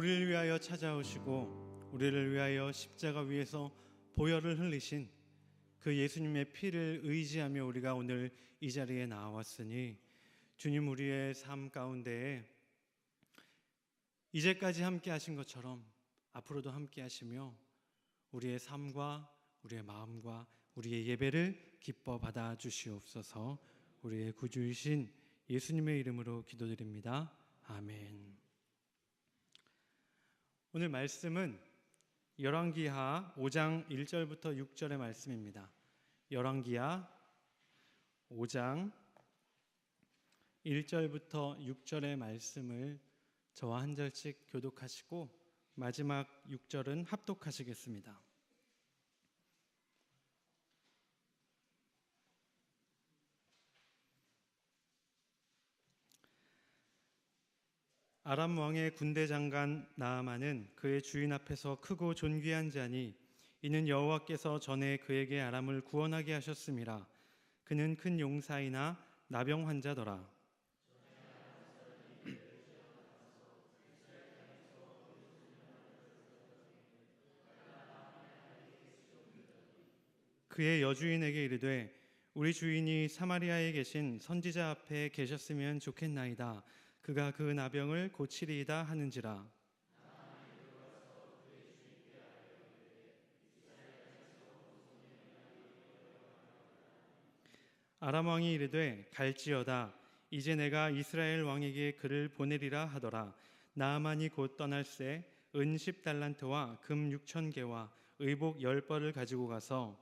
우리를 위하여 찾아오시고 우리를 위하여 십자가 위에서 보혈을 흘리신 그 예수님의 피를 의지하며 우리가 오늘 이 자리에 나왔으니 주님 우리의 삶 가운데에 이제까지 함께 하신 것처럼 앞으로도 함께 하시며 우리의 삶과 우리의 마음과 우리의 예배를 기뻐 받아 주시옵소서. 우리의 구주이신 예수님의 이름으로 기도드립니다. 아멘. 오늘 말씀은 열왕기하 5장 1절부터 6절의 말씀입니다. 열왕기하 5장 1절부터 6절의 말씀을 저와 한 절씩 교독하시고 마지막 6절은 합독하시겠습니다. 아람 왕의 군대 장관 나아만은 그의 주인 앞에서 크고 존귀한 자니 이는 여호와께서 전에 그에게 아람을 구원하게 하셨음이라 그는 큰 용사이나 나병 환자더라. 그의 여주인에게 이르되 우리 주인이 사마리아에 계신 선지자 앞에 계셨으면 좋겠나이다 그가 그 나병을 고치리이다 하는지라. 아람 왕이 이르되 갈지어다. 이제 내가 이스라엘 왕에게 그를 보내리라 하더라. 나아만이 곧 떠날새 은 10달란트와 금 6천 개와 의복 열 벌을 가지고 가서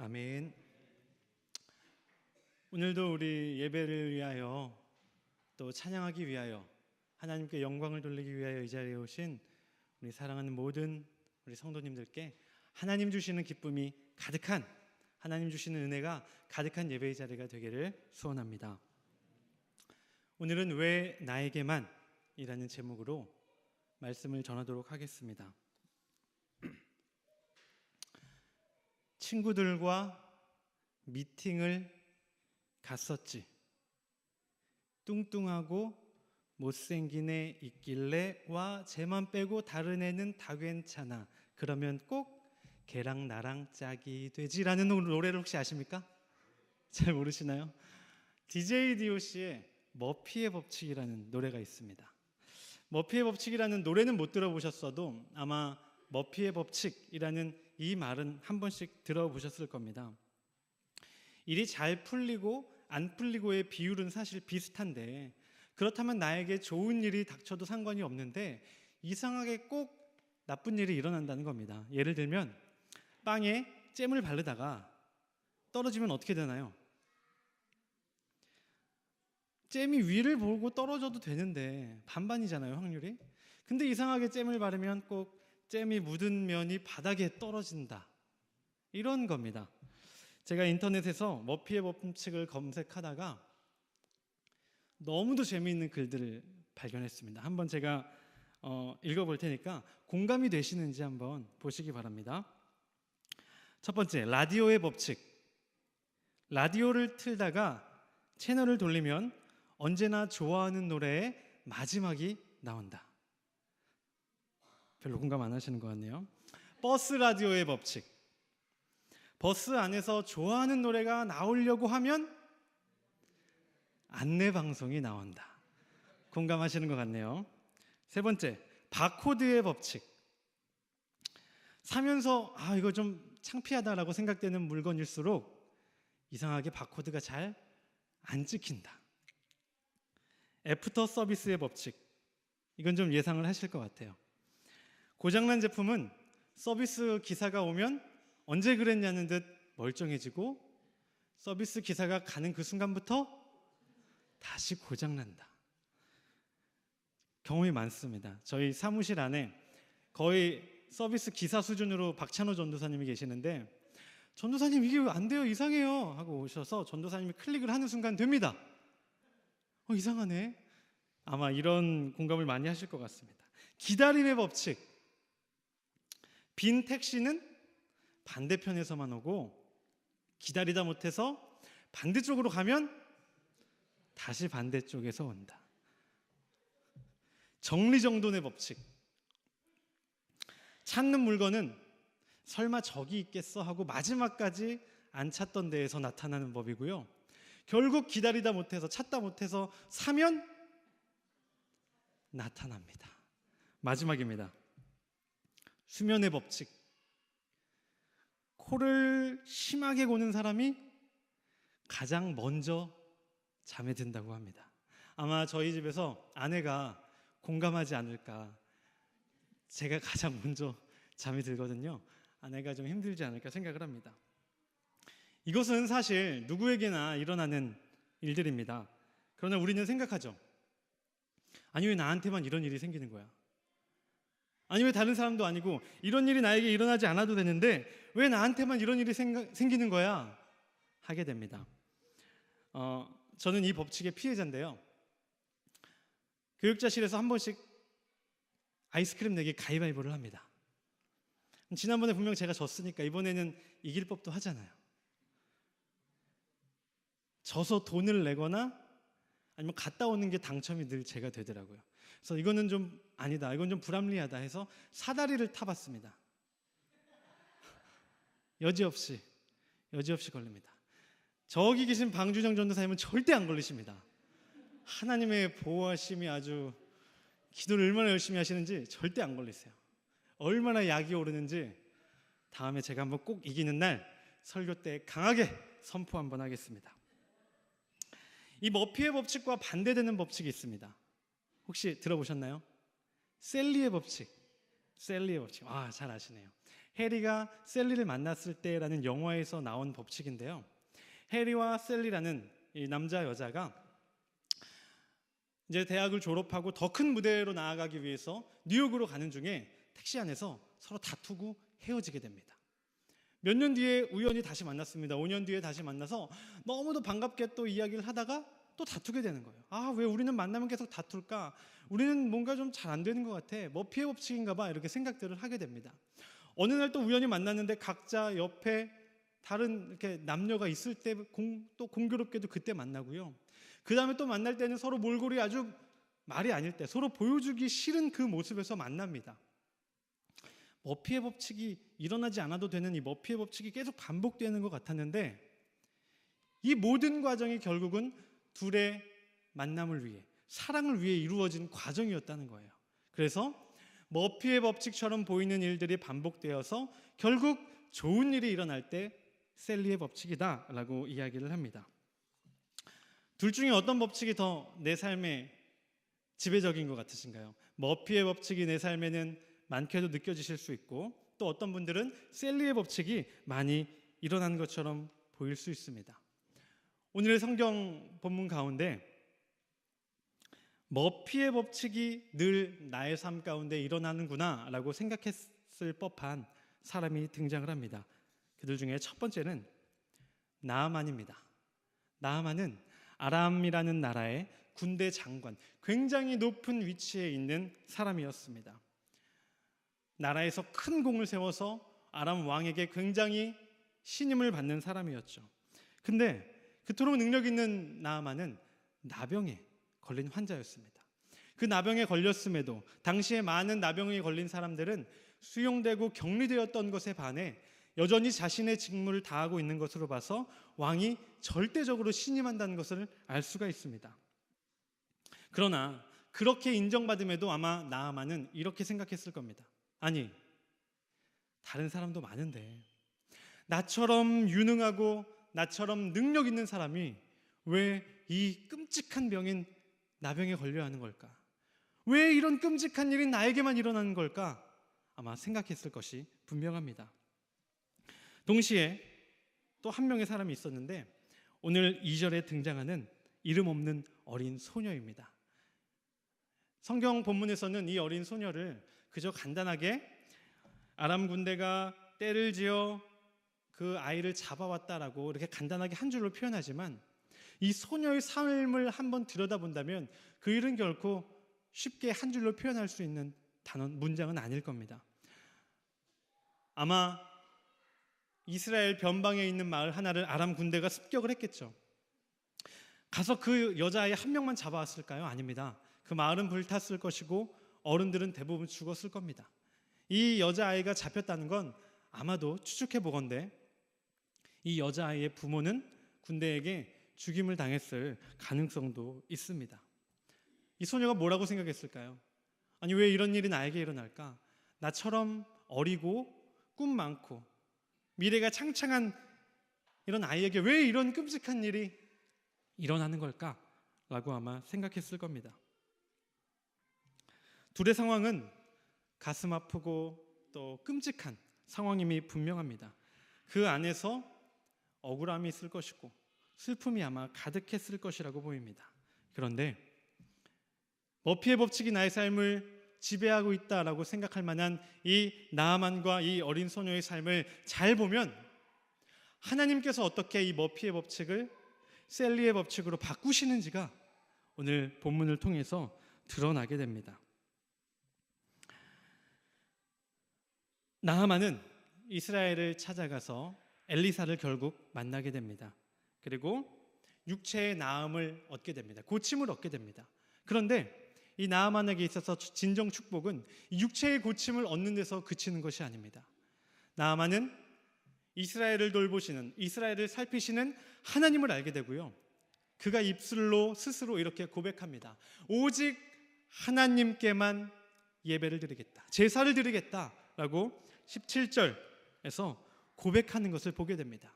아멘. 오늘도 우리 예배를 위하여 또 찬양하기 위하여 하나님께 영광을 돌리기 위하여 이 자리에 오신 우리 사랑하는 모든 우리 성도님들께 하나님 주시는 기쁨이 가득한 하나님 주시는 은혜가 가득한 예배의 자리가 되기를 소원합니다. 오늘은 왜 나에게만 이라는 제목으로 말씀을 전하도록 하겠습니다. 친구들과 미팅을 갔었지. 뚱뚱하고 못생긴 애 있길래 와 쟤만 빼고 다른 애는 다 괜찮아. 그러면 꼭 걔랑 나랑 짝이 되지라는 노래를 혹시 아십니까? 잘 모르시나요? DJ DOC의 머피의 법칙이라는 노래가 있습니다. 머피의 법칙이라는 노래는 못 들어보셨어도 아마 머피의 법칙이라는 이 말은 한 번씩 들어보셨을 겁니다. 일이 잘 풀리고 안 풀리고의 비율은 사실 비슷한데 그렇다면 나에게 좋은 일이 닥쳐도 상관이 없는데 이상하게 꼭 나쁜 일이 일어난다는 겁니다. 예를 들면 빵에 잼을 바르다가 떨어지면 어떻게 되나요? 잼이 위를 보고 떨어져도 되는데 반반이잖아요, 확률이. 근데 이상하게 잼을 바르면 꼭 잼이 묻은 면이 바닥에 떨어진다. 이런 겁니다. 제가 인터넷에서 머피의 법칙을 검색하다가 너무도 재미있는 글들을 발견했습니다. 한번 제가 어, 읽어볼 테니까 공감이 되시는지 한번 보시기 바랍니다. 첫 번째, 라디오의 법칙. 라디오를 틀다가 채널을 돌리면 언제나 좋아하는 노래의 마지막이 나온다. 별로 공감 안 하시는 것 같네요. 버스 라디오의 법칙. 버스 안에서 좋아하는 노래가 나오려고 하면 안내 방송이 나온다. 공감하시는 것 같네요. 세 번째, 바코드의 법칙. 사면서 아 이거 좀 창피하다라고 생각되는 물건일수록 이상하게 바코드가 잘 안 찍힌다. 애프터 서비스의 법칙. 이건 좀 예상을 하실 것 같아요. 고장난 제품은 서비스 기사가 오면 언제 그랬냐는 듯 멀쩡해지고 서비스 기사가 가는 그 순간부터 다시 고장난다. 경험이 많습니다. 저희 사무실 안에 거의 서비스 기사 수준으로 박찬호 전도사님이 계시는데 전도사님 이게 안 돼요 이상해요 하고 오셔서 전도사님이 클릭을 하는 순간 됩니다. 어 이상하네. 아마 이런 공감을 많이 하실 것 같습니다. 기다림의 법칙. 빈 택시는 반대편에서만 오고 기다리다 못해서 반대쪽으로 가면 다시 반대쪽에서 온다. 정리정돈의 법칙. 찾는 물건은 설마 저기 있겠어 하고 마지막까지 안 찾던 데에서 나타나는 법이고요. 결국 기다리다 못해서 찾다 못해서 사면 나타납니다. 마지막입니다. 수면의 법칙. 코를 심하게 고는 사람이 가장 먼저 잠에 든다고 합니다. 아마 저희 집에서 아내가 공감하지 않을까. 제가 가장 먼저 잠이 들거든요. 아내가 좀 힘들지 않을까 생각을 합니다. 이것은 사실 누구에게나 일어나는 일들입니다. 그러나 우리는 생각하죠. 아니, 왜 나한테만 이런 일이 생기는 거야? 아니, 왜 다른 사람도 아니고 이런 일이 나에게 일어나지 않아도 되는데 왜 나한테만 이런 일이 생각, 생기는 거야? 하게 됩니다. 어, 저는 이 법칙의 피해자인데요. 교육자실에서 한 번씩 아이스크림 내기 가위바위보를 합니다. 지난번에 분명 제가 졌으니까 이번에는 이길 법도 하잖아요. 져서 돈을 내거나 아니면 갔다 오는 게 당첨이 늘 제가 되더라고요. 그래서 이거는 좀 아니다. 이건 좀 불합리하다 해서 사다리를 타봤습니다. 여지없이 여지없이 걸립니다. 저기 계신 방주정 전도사님은 절대 안 걸리십니다. 하나님의 보호하심이 아주 기도를 얼마나 열심히 하시는지 절대 안 걸리세요. 얼마나 약이 오르는지 다음에 제가 한번 꼭 이기는 날 설교 때 강하게 선포 한번 하겠습니다. 이 머피의 법칙과 반대되는 법칙이 있습니다. 혹시 들어보셨나요? 셀리의 법칙. 셀리의 법칙. 아, 잘 아시네요. 해리가 셀리를 만났을 때라는 영화에서 나온 법칙인데요. 해리와 셀리라는 이 남자 여자가 이제 대학을 졸업하고 더 큰 무대로 나아가기 위해서 뉴욕으로 가는 중에 택시 안에서 서로 다투고 헤어지게 됩니다. 몇 년 뒤에 우연히 다시 만났습니다. 5년 뒤에 다시 만나서 너무도 반갑게 또 이야기를 하다가 또 다투게 되는 거예요. 아, 왜 우리는 만나면 계속 다툴까? 우리는 뭔가 좀 잘 안 되는 것 같아. 뭐 피해 법칙인가 봐. 이렇게 생각들을 하게 됩니다. 어느 날 또 우연히 만났는데 각자 옆에 다른 이렇게 남녀가 있을 때 또 공교롭게도 그때 만나고요. 그 다음에 또 만날 때는 서로 몰골이 아주 말이 아닐 때 서로 보여주기 싫은 그 모습에서 만납니다. 머피의 법칙이 일어나지 않아도 되는 이 머피의 법칙이 계속 반복되는 것 같았는데 이 모든 과정이 결국은 둘의 만남을 위해 사랑을 위해 이루어진 과정이었다는 거예요. 그래서 머피의 법칙처럼 보이는 일들이 반복되어서 결국 좋은 일이 일어날 때 셀리의 법칙이다라고 이야기를 합니다. 둘 중에 어떤 법칙이 더 내 삶에 지배적인 것 같으신가요? 머피의 법칙이 내 삶에는 많게도 느껴지실 수 있고 또 어떤 분들은 셀리의 법칙이 많이 일어나는 것처럼 보일 수 있습니다. 오늘의 성경 본문 가운데 머피의 법칙이 늘 나의 삶 가운데 일어나는구나라고 생각했을 법한 사람이 등장을 합니다. 그들 중에 첫 번째는 나아만입니다. 나아만은 아람이라는 나라의 군대 장관, 굉장히 높은 위치에 있는 사람이었습니다. 나라에서 큰 공을 세워서 아람 왕에게 굉장히 신임을 받는 사람이었죠. 근데 그토록 능력 있는 나아만은 나병에 걸린 환자였습니다. 그 나병에 걸렸음에도 당시에 많은 나병에 걸린 사람들은 수용되고 격리되었던 것에 반해 여전히 자신의 직무를 다하고 있는 것으로 봐서 왕이 절대적으로 신임한다는 것을 알 수가 있습니다. 그러나 그렇게 인정받음에도 아마 나아만은 이렇게 생각했을 겁니다. 아니, 다른 사람도 많은데 나처럼 유능하고 나처럼 능력 있는 사람이 왜 이 끔찍한 병인 나병에 걸려야 하는 걸까? 왜 이런 끔찍한 일이 나에게만 일어나는 걸까? 아마 생각했을 것이 분명합니다. 동시에 또 한 명의 사람이 있었는데 오늘 2절에 등장하는 이름 없는 어린 소녀입니다. 성경 본문에서는 이 어린 소녀를 그저 간단하게 아람 군대가 때를 지어 그 아이를 잡아왔다라고 이렇게 간단하게 한 줄로 표현하지만 이 소녀의 삶을 한번 들여다본다면 그 일은 결코 쉽게 한 줄로 표현할 수 있는 단어 문장은 아닐 겁니다. 아마 이스라엘 변방에 있는 마을 하나를 아람 군대가 습격을 했겠죠. 가서 그 여자아이 한 명만 잡아왔을까요? 아닙니다. 그 마을은 불탔을 것이고 어른들은 대부분 죽었을 겁니다. 이 여자아이가 잡혔다는 건 아마도 추측해 보건대 이 여자아이의 부모는 군대에게 죽임을 당했을 가능성도 있습니다. 이 소녀가 뭐라고 생각했을까요? 아니 왜 이런 일이 나에게 일어날까? 나처럼 어리고 꿈 많고 미래가 창창한 이런 아이에게 왜 이런 끔찍한 일이 일어나는 걸까? 라고 아마 생각했을 겁니다. 둘의 상황은 가슴 아프고 또 끔찍한 상황임이 분명합니다. 그 안에서 억울함이 있을 것이고 슬픔이 아마 가득했을 것이라고 보입니다. 그런데 머피의 법칙이 나의 삶을 지배하고 있다라고 생각할 만한 이 나아만과 이 어린 소녀의 삶을 잘 보면 하나님께서 어떻게 이 머피의 법칙을 셀리의 법칙으로 바꾸시는지가 오늘 본문을 통해서 드러나게 됩니다. 나하만은 이스라엘을 찾아가서 엘리사를 결국 만나게 됩니다. 그리고 육체의 나음을 얻게 됩니다. 고침을 얻게 됩니다. 그런데 이 나아만에게 있어서 진정 축복은 육체의 고침을 얻는 데서 그치는 것이 아닙니다. 나아만은 이스라엘을 돌보시는 이스라엘을 살피시는 하나님을 알게 되고요. 그가 입술로 스스로 이렇게 고백합니다. 오직 하나님께만 예배를 드리겠다. 제사를 드리겠다라고 17절에서 고백하는 것을 보게 됩니다.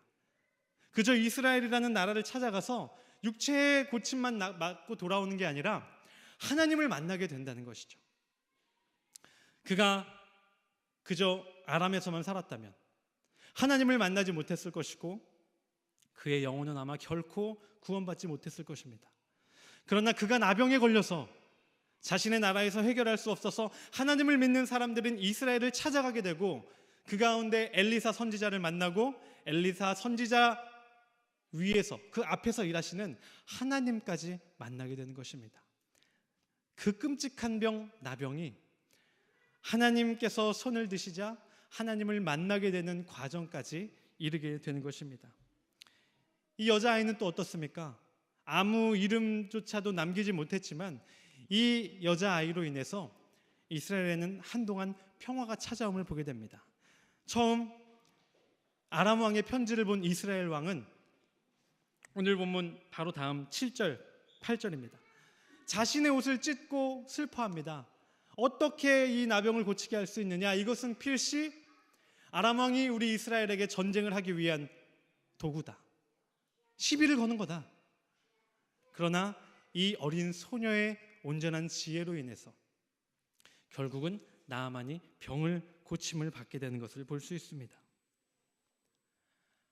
그저 이스라엘이라는 나라를 찾아가서 육체의 고침만 맞고 돌아오는 게 아니라 하나님을 만나게 된다는 것이죠. 그가 그저 아람에서만 살았다면 하나님을 만나지 못했을 것이고 그의 영혼은 아마 결코 구원받지 못했을 것입니다. 그러나 그가 나병에 걸려서 자신의 나라에서 해결할 수 없어서 하나님을 믿는 사람들은 이스라엘을 찾아가게 되고 그 가운데 엘리사 선지자를 만나고 엘리사 선지자 위에서 그 앞에서 일하시는 하나님까지 만나게 되는 것입니다. 그 끔찍한 병 나병이 하나님께서 손을 드시자 하나님을 만나게 되는 과정까지 이르게 되는 것입니다. 이 여자아이는 또 어떻습니까? 아무 이름조차도 남기지 못했지만 이 여자아이로 인해서 이스라엘에는 한동안 평화가 찾아옴을 보게 됩니다. 처음 아람 왕의 편지를 본 이스라엘 왕은 오늘 본문 바로 다음 7절, 8절입니다. 자신의 옷을 찢고 슬퍼합니다. 어떻게 이 나병을 고치게 할 수 있느냐? 이것은 필시 아람 왕이 우리 이스라엘에게 전쟁을 하기 위한 도구다. 시비를 거는 거다. 그러나 이 어린 소녀의 온전한 지혜로 인해서 결국은 나아만이 병을 고침을 받게 되는 것을 볼 수 있습니다.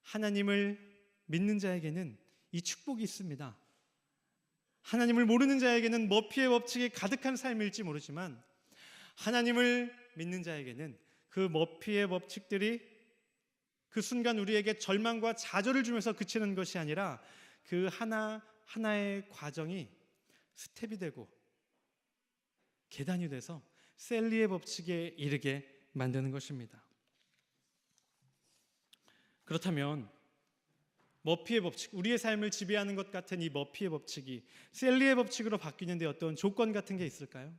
하나님을 믿는 자에게는 이 축복이 있습니다. 하나님을 모르는 자에게는 머피의 법칙이 가득한 삶일지 모르지만 하나님을 믿는 자에게는 그 머피의 법칙들이 그 순간 우리에게 절망과 좌절을 주면서 그치는 것이 아니라 그 하나 하나의 과정이 스텝이 되고 계단이 돼서 셀리의 법칙에 이르게 만드는 것입니다. 그렇다면 머피의 법칙, 우리의 삶을 지배하는 것 같은 이 머피의 법칙이 셀리의 법칙으로 바뀌는데 어떤 조건 같은 게 있을까요?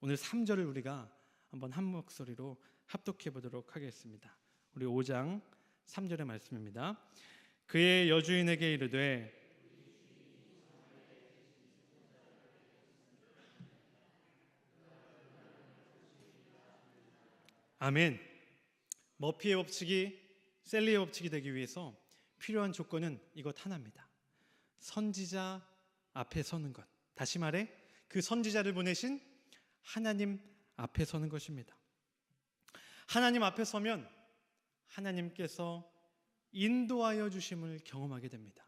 오늘 3절을 우리가 한번 한 목소리로 합독해 보도록 하겠습니다. 우리 5장 3절의 말씀입니다. 그의 여주인에게 이르되 아멘. 머피의 법칙이 셀리의 법칙이 되기 위해서 필요한 조건은 이것 하나입니다. 선지자 앞에 서는 것. 다시 말해 그 선지자를 보내신 하나님 앞에 서는 것입니다. 하나님 앞에 서면 하나님께서 인도하여 주심을 경험하게 됩니다.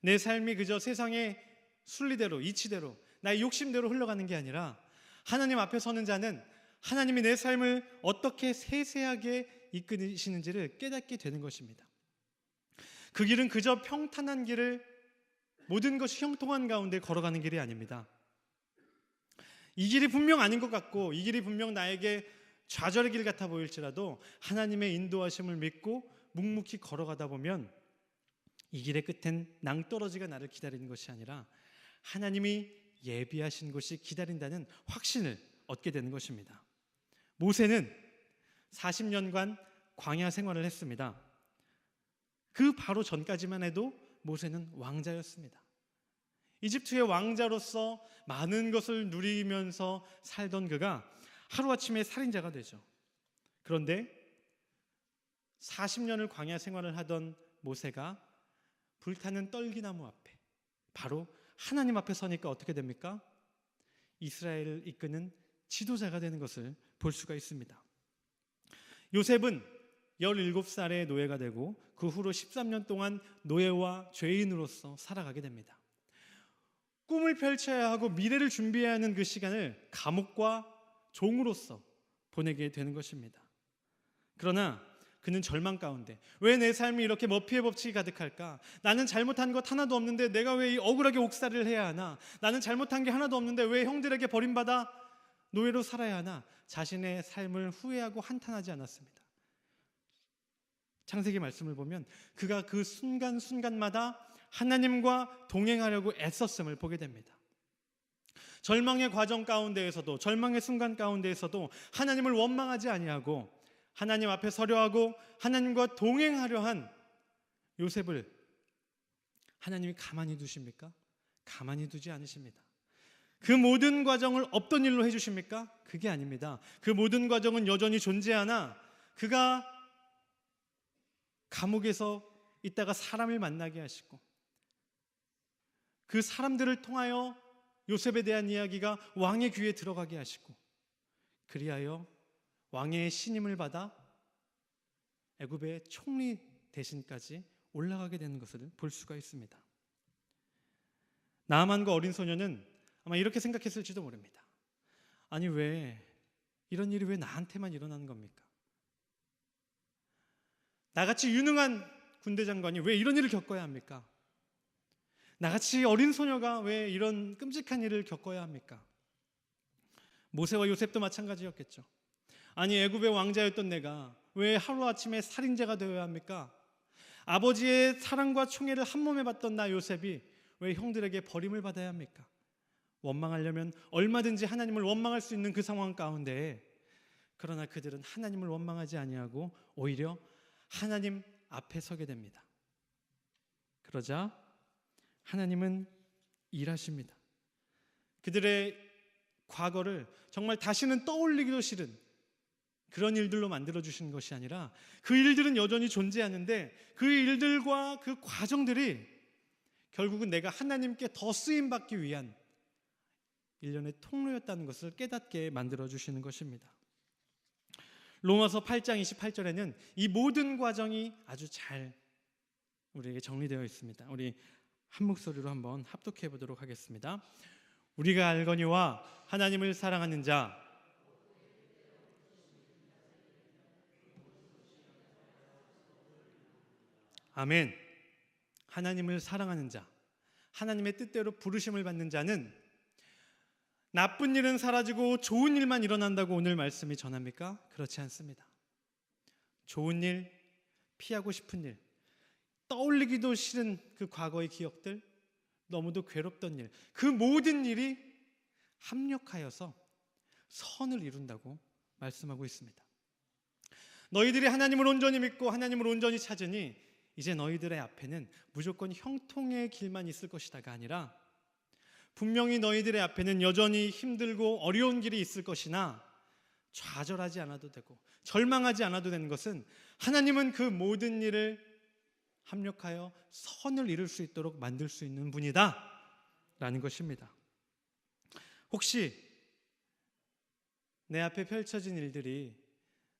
내 삶이 그저 세상의 순리대로 이치대로 나의 욕심대로 흘러가는 게 아니라 하나님 앞에 서는 자는 하나님이 내 삶을 어떻게 세세하게 이끄시는지를 깨닫게 되는 것입니다. 그 길은 그저 평탄한 길을 모든 것이 형통한 가운데 걸어가는 길이 아닙니다. 이 길이 분명 아닌 것 같고 이 길이 분명 나에게 좌절의 길 같아 보일지라도 하나님의 인도하심을 믿고 묵묵히 걸어가다 보면 이 길의 끝엔 낭떠러지가 나를 기다리는 것이 아니라 하나님이 예비하신 곳이 기다린다는 확신을 얻게 되는 것입니다. 모세는 40년간 광야 생활을 했습니다. 그 바로 전까지만 해도 모세는 왕자였습니다. 이집트의 왕자로서 많은 것을 누리면서 살던 그가 하루아침에 살인자가 되죠. 그런데 40년을 광야 생활을 하던 모세가 불타는 떨기나무 앞에 바로 하나님 앞에 서니까 어떻게 됩니까? 이스라엘을 이끄는 지도자가 되는 것을 볼 수가 있습니다. 요셉은 17살의 노예가 되고 그 후로 13년 동안 노예와 죄인으로서 살아가게 됩니다. 꿈을 펼쳐야 하고 미래를 준비해야 하는 그 시간을 감옥과 종으로서 보내게 되는 것입니다. 그러나 그는 절망 가운데 왜 내 삶이 이렇게 머피의 법칙이 가득할까? 나는 잘못한 것 하나도 없는데 내가 왜 이 억울하게 옥살이를 해야 하나? 나는 잘못한 게 하나도 없는데 왜 형들에게 버림받아 노예로 살아야 하나? 자신의 삶을 후회하고 한탄하지 않았습니다. 창세기 말씀을 보면 그가 그 순간순간마다 하나님과 동행하려고 애썼음을 보게 됩니다. 절망의 과정 가운데에서도 절망의 순간 가운데에서도 하나님을 원망하지 아니하고 하나님 앞에 서려 하고 하나님과 동행하려 한 요셉을 하나님이 가만히 두십니까? 가만히 두지 않으십니다. 그 모든 과정을 없던 일로 해주십니까? 그게 아닙니다. 그 모든 과정은 여전히 존재하나 그가 감옥에서 있다가 사람을 만나게 하시고 그 사람들을 통하여 요셉에 대한 이야기가 왕의 귀에 들어가게 하시고 그리하여 왕의 신임을 받아 애굽의 총리 대신까지 올라가게 되는 것을 볼 수가 있습니다. 나만과 어린 소녀는 아마 이렇게 생각했을지도 모릅니다. 아니 왜 이런 일이 왜 나한테만 일어나는 겁니까? 나같이 유능한 군대 장관이 왜 이런 일을 겪어야 합니까? 나같이 어린 소녀가 왜 이런 끔찍한 일을 겪어야 합니까? 모세와 요셉도 마찬가지였겠죠. 아니 애굽의 왕자였던 내가 왜 하루아침에 살인자가 되어야 합니까? 아버지의 사랑과 총애를 한 몸에 받던 나 요셉이 왜 형들에게 버림을 받아야 합니까? 원망하려면 얼마든지 하나님을 원망할 수 있는 그 상황 가운데 그러나 그들은 하나님을 원망하지 아니하고 오히려 하나님 앞에 서게 됩니다. 그러자 하나님은 일하십니다. 그들의 과거를 정말 다시는 떠올리기도 싫은 그런 일들로 만들어 주시는 것이 아니라 그 일들은 여전히 존재하는데 그 일들과 그 과정들이 결국은 내가 하나님께 더 쓰임 받기 위한 일련의 통로였다는 것을 깨닫게 만들어 주시는 것입니다. 로마서 8장 28절에는 이 모든 과정이 아주 잘 우리에게 정리되어 있습니다. 우리 한 목소리로 한번 합독해 보도록 하겠습니다. 우리가 알거니와 하나님을 사랑하는 자 아멘. 하나님을 사랑하는 자, 하나님의 뜻대로 부르심을 받는 자는 나쁜 일은 사라지고 좋은 일만 일어난다고 오늘 말씀이 전합니까? 그렇지 않습니다. 좋은 일, 피하고 싶은 일, 떠올리기도 싫은 그 과거의 기억들, 너무도 괴롭던 일, 그 모든 일이 합력하여서 선을 이룬다고 말씀하고 있습니다. 너희들이 하나님을 온전히 믿고 하나님을 온전히 찾으니 이제 너희들의 앞에는 무조건 형통의 길만 있을 것이다가 아니라 분명히 너희들의 앞에는 여전히 힘들고 어려운 길이 있을 것이나 좌절하지 않아도 되고 절망하지 않아도 되는 것은 하나님은 그 모든 일을 합력하여 선을 이룰 수 있도록 만들 수 있는 분이다. 라는 것입니다. 혹시 내 앞에 펼쳐진 일들이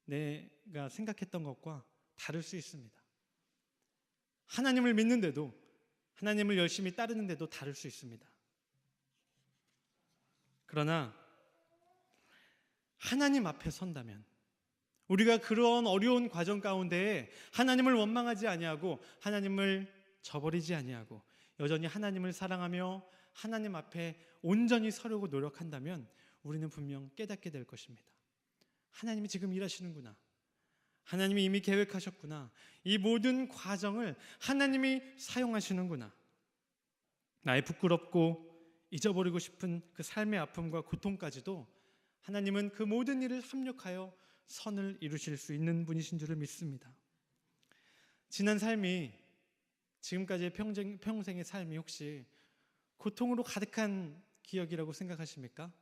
내가 생각했던 것과 다를 수 있습니다. 하나님을 믿는데도 하나님을 열심히 따르는데도 다를 수 있습니다. 그러나 하나님 앞에 선다면 우리가 그런 어려운 과정 가운데 하나님을 원망하지 아니하고 하나님을 저버리지 아니하고 여전히 하나님을 사랑하며 하나님 앞에 온전히 서려고 노력한다면 우리는 분명 깨닫게 될 것입니다. 하나님이 지금 일하시는구나. 하나님이 이미 계획하셨구나. 이 모든 과정을 하나님이 사용하시는구나. 나의 부끄럽고 잊어버리고 싶은 그 삶의 아픔과 고통까지도 하나님은 그 모든 일을 합력하여 선을 이루실 수 있는 분이신 줄을 믿습니다. 지난 삶이 지금까지의 평생, 평생의 삶이 혹시 고통으로 가득한 기억이라고 생각하십니까?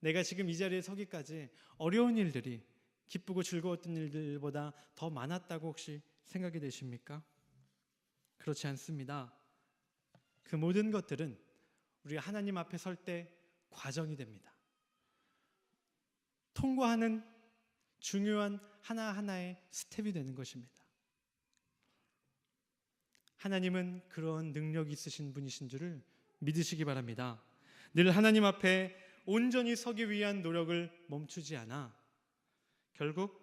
내가 지금 이 자리에 서기까지 어려운 일들이 기쁘고 즐거웠던 일들보다 더 많았다고 혹시 생각이 되십니까? 그렇지 않습니다. 그 모든 것들은 우리가 하나님 앞에 설 때 과정이 됩니다. 통과하는 중요한 하나하나의 스텝이 되는 것입니다. 하나님은 그런 능력이 있으신 분이신 줄을 믿으시기 바랍니다. 늘 하나님 앞에 온전히 서기 위한 노력을 멈추지 않아 결국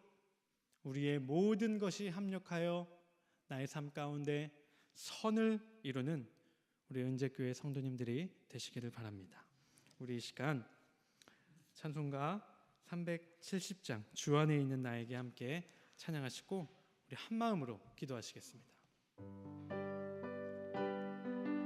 우리의 모든 것이 합력하여 나의 삶 가운데 선을 이루는 우리 은재교회 성도님들이 되시기를 바랍니다. 우리 이 시간 찬송가 370장 주 안에 있는 나에게 함께 찬양하시고 우리 한 마음으로 기도하시겠습니다.